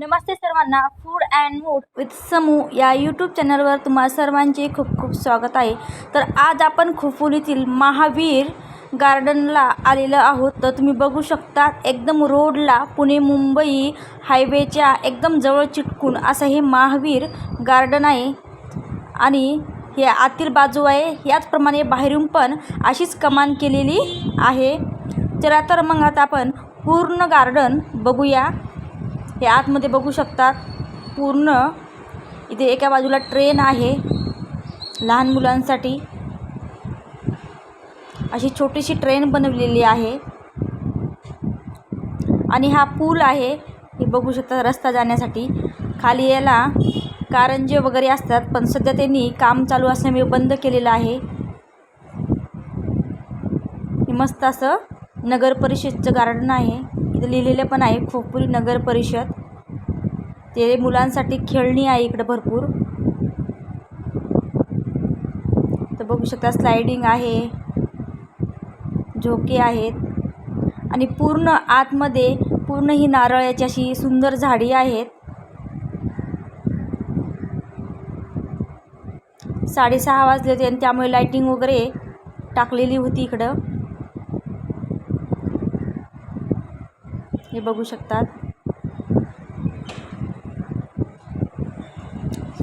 नमस्ते सर्वांना. Food and mood with Samu या YouTube चॅनलवर तुम्हा सर्वांचे खूप खूप स्वागत आहे. तर आज आपण खोपोलीतील महावीर गार्डनला आलेलं आहोत. तर तुम्ही बघू शकता एकदम रोडला पुणे मुंबई हायवेच्या एकदम जवळ चिटकून असं हे महावीर गार्डन आहे. आणि हे आतील बाजू आहे. याचप्रमाणे बाहेरून पण अशीच कमान केलेली आहे. चला तर मग आता आपण पूर्ण गार्डन बघूया. हे आतमध्ये बघू शकतात पूर्ण इथे एका बाजूला ट्रेन आहे लहान मुलांसाठी. अशी छोटीशी ट्रेन बनवलेली आहे. आणि हा पूल आहे हे बघू शकता रस्ता जाण्यासाठी. खाली याला कारंजे वगैरे असतात पण सध्या त्यांनी काम चालू असल्यामुळे बंद केलेलं आहे. हे मस्त असं नगर परिषदचं गार्डन आहे. इथं लिहिलेलं पण आहे खोपोली नगर परिषद. ते मुलांसाठी खेळणी आहे इकडं भरपूर. तर बघू शकता स्लायडिंग आहे झोके आहेत. आणि पूर्ण आतमध्ये पूर्ण ही नारळाची अशी सुंदर झाडी आहेत. साडेसहा वाजले होते आणि त्यामुळे लाईटिंग वगैरे टाकलेली होती इकडं. हे बघू शकतात.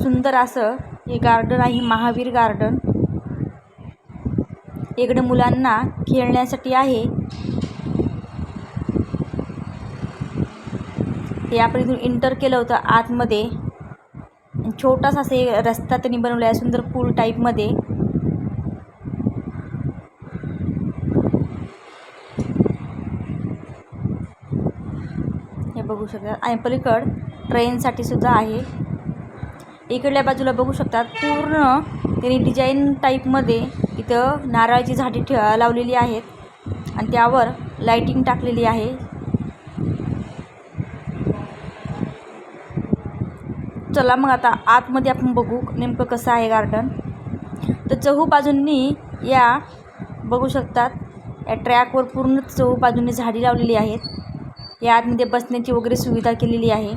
सुंदर असं हे गार्डन आहे महावीर गार्डन इकडे मुलांना खेळण्यासाठी आहे. हे आपण इथून इंटर केलं होतं आतमध्ये. छोटासा असे रस्ता त्यांनी बनवला आहे सुंदर पूल टाईपमध्ये हे बघू शकतात. आणि पलीकड ट्रेनसाठी सुद्धा आहे. इकडल्या बाजूला बघू शकतात. पूर्ण त्यांनी डिझाईन टाईपमध्ये इथं नारळाची झाडी ठे लावलेली आहेत. आणि त्यावर लाईटिंग टाकलेली आहे. चला मग आता आतमध्ये आपण बघू नेमकं कसं आहे गार्डन तर चहू बाजूंनी या बघू शकतात. या ट्रॅकवर पूर्ण चहू बाजूंनी झाडी लावलेली आहेत. या आतमध्ये बसण्याची वगैरे सुविधा केलेली आहे.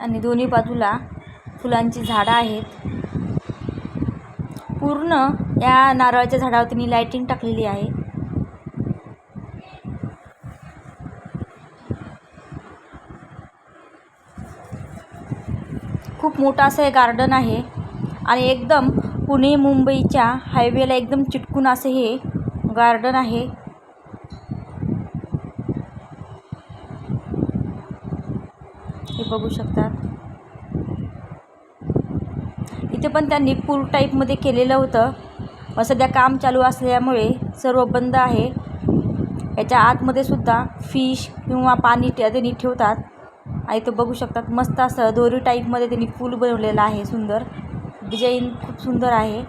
आणि दोन्ही बाजूला फुलांची झाडं आहेत. पूर्ण या नारळाच्या झाडावर मी लाईटिंग टाकलेली आहे. खूप मोठं असं हे गार्डन आहे. आणि एकदम पुणे मुंबईच्या हायवेला एकदम चिटकून असं हे गार्डन आहे. हे बघू शकतात. इथे पण त्यांनी पूल टाईपमध्ये केलेलं होतं. सध्या काम चालू असल्यामुळे सर्व बंद आहे. याच्या आतमध्ये सुद्धा फिश किंवा पाणी त्यांनी ठेवतात. आणि तो बघू शकतात मस्त असं दोरी टाईपमध्ये त्यांनी फूल बनवलेलं आहे सुंदर. डिझाईन खूप सुंदर आहे.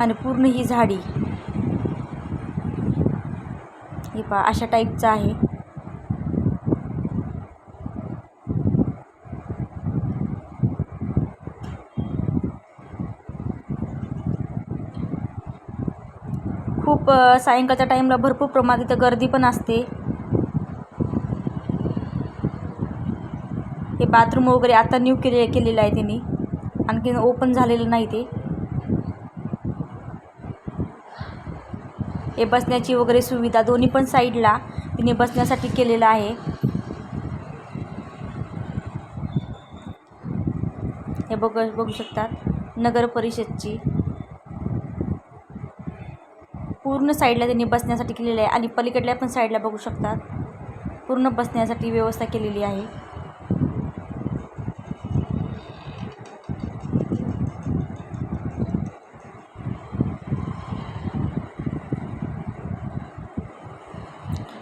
आणि पूर्ण ही झाडी. हे पहा अशा टाईपचं आहे. खूप सायंकाळच्या टाईमला भरपूर प्रमाणात इथं गर्दी पण असते. हे बाथरूम वगैरे आता न्यू केले केलेलं आहे त्यांनी. आणखीन ओपन झालेलं नाही ते. हे बसण्याची वगैरे सुविधा दोन्ही पण साईडला तिने बसण्यासाठी केलेलं आहे. हे बघ बघू शकतात नगर परिषदची. पूर्ण साईडला त्यांनी बसण्यासाठी केलेलं आहे. आणि पलीकडल्या पण साईडला बघू शकतात. पूर्ण बसण्यासाठी व्यवस्था केलेली आहे.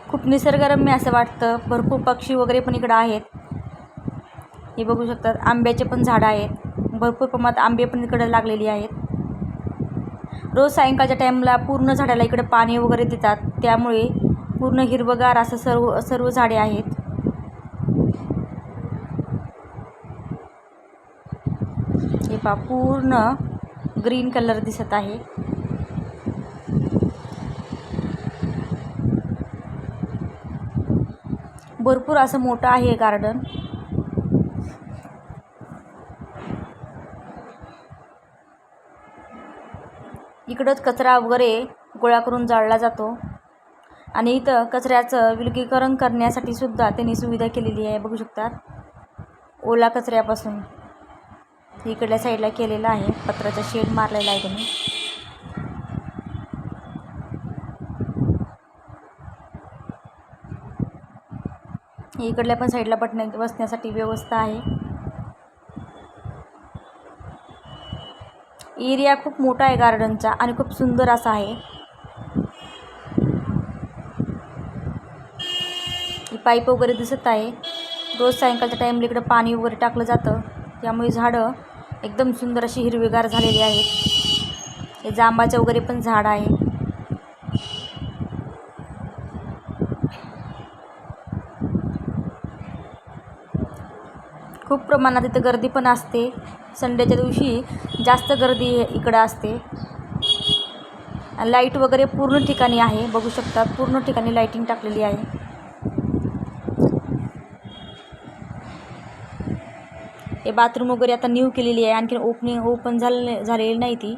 खूप निसर्गरम्य असं वाटतं. भरपूर पक्षी वगैरे पण इकडं आहेत. हे बघू शकतात. आंब्याचे पण झाडं आहेत. भरपूर प्रमाणात आंबे पण इकडं लागलेली आहेत. रोज सायंकाळच्या टाईमला पूर्ण झाडाला इकडे पाणी वगैरे देतात. त्यामुळे पूर्ण हिरवगार असं सर्व सर्व झाडे आहेत. हे पहा पूर्ण ग्रीन कलर दिसत आहे. भरपूर असं मोठं आहे गार्डन. इकडंच कचरा वगैरे गोळा करून जाळला जातो. आणि इथं कचऱ्याचं विलगीकरण करण्यासाठी सुद्धा त्यांनी सुविधा केलेली आहे बघू शकतात. ओला कचऱ्यापासून. इकडल्या साईडला केलेला आहे पत्राचा शेड मारलेला आहे त्यांनी. इकडल्या पण साईडला बटण्या बसण्यासाठी व्यवस्था आहे. एरिया खूप मोठा आहे गार्डनचा आणि खूप सुंदर असा आहे. ही पाईप वगैरे दिसत आहे. रोज सायंकाळच्या टाईमला इकडं पाणी वगैरे टाकलं जातं. त्यामुळे झाडं एकदम सुंदर अशी हिरवीगार झालेली आहेत. हे जांबाचं वगैरे पण झाड आहे. खूप प्रमाणात इथं गर्दी पण असते. संडेच्या दिवशी जास्त गर्दी इकडं असते. लाइट वगैरे पूर्ण ठिकाणी आहे बघू शकतात पूर्ण ठिकाणी लाईटिंग टाकलेली आहे. हे बाथरूम वगैरे आता न्यू केलेली आहे. आणखी ओपनिंग ओपन झाले झालेली नाही ती.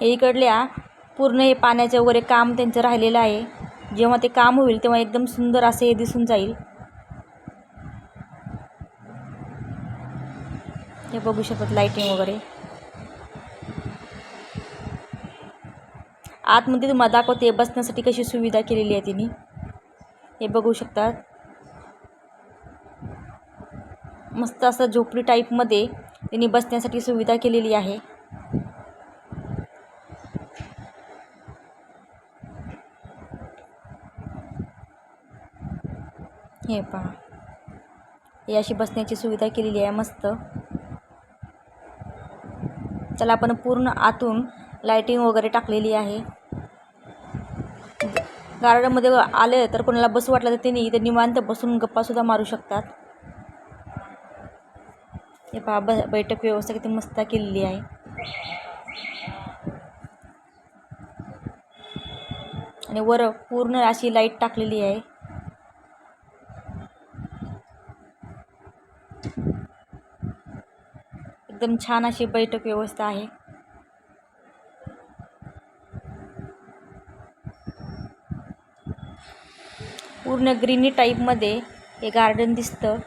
हे इकडल्या पूर्ण हे पाण्याचं वगैरे काम त्यांचं राहिलेलं आहे. जेव्हा ते काम होईल तेव्हा एकदम सुंदर असे हे दिसून जाईल. हे बघू शकतात लाईटिंग वगैरे. आतमध्ये तुम्हाला दाखवते बसण्यासाठी कशी सुविधा केलेली आहे तिने. हे बघू शकतात. मस्त असं झोपडी टाईपमध्ये त्यांनी बसण्यासाठी सुविधा केलेली आहे. हे पहा. हे अशी बसण्याची सुविधा केलेली आहे मस्त. चला आपण पूर्ण आतून लाइटिंग वगैरे टाकलेली आहे. गार्डनमध्ये आलं तर कोणाला बसू वाटलं तर त्यांनी इथे निवांत बसून गप्पासुद्धा मारू शकतात. हे पहा ब बैठक व्यवस्था किती मस्त केलेली आहे. आणि वर पूर्ण अशी लाइट टाकलेली आहे. एकदम छान अशी बैठक व्यवस्था आहे. पूर्ण ग्रीनी टाईपमध्ये हे गार्डन दिसतं.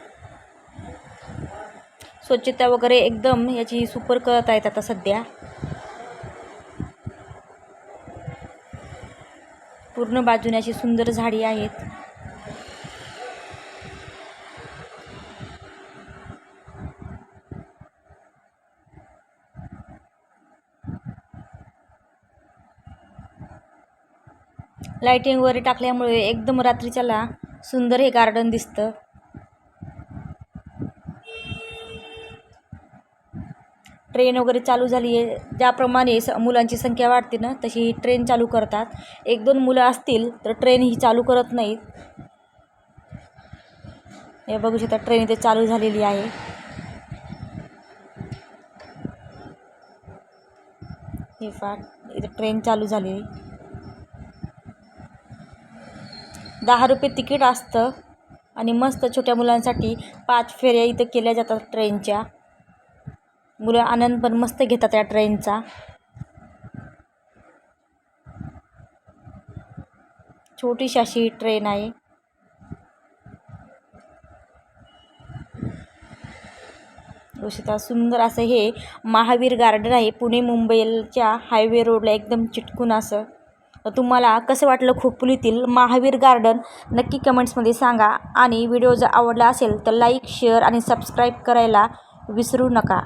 स्वच्छता वगैरे एकदम याची सुपर करत आहेत आता सध्या. पूर्ण बाजूने अशी सुंदर झाडी आहेत. लाइटिंग वगैरे टाकल्यामुळे एकदम रात्रीच्याला सुंदर हे गार्डन दिसतं. ट्रेन वगैरे चालू झाली आहे. ज्याप्रमाणे स मुलांची संख्या वाढते ना तशी ही ट्रेन चालू करतात. एक दोन मुलं असतील तर ट्रेन ही चालू करत नाहीत. हे बघू शकता ट्रेन इथे चालू झालेली आहे. हे फार इथे ट्रेन चालू झाली. दहा रुपये तिकीट असतं आणि मस्त छोट्या मुलांसाठी पाच फेऱ्या इथं केल्या जातात ट्रेनच्या. मुलं आनंद पण मस्त घेतात या ट्रेनचा. छोटीशी अशी ट्रेन आहे. सुंदर असं हे महावीर गार्डन आहे. पुणे मुंबईच्या हायवे रोडला एकदम चिटकून असं. तुम्हाला कसं वाटलं खोपोलीतील महावीर गार्डन? नक्की कमेंट्समध्ये सांगा. आणि व्हिडिओ जर आवडला असेल तर लाईक शेअर आणि सबस्क्राईब करायला विसरू नका.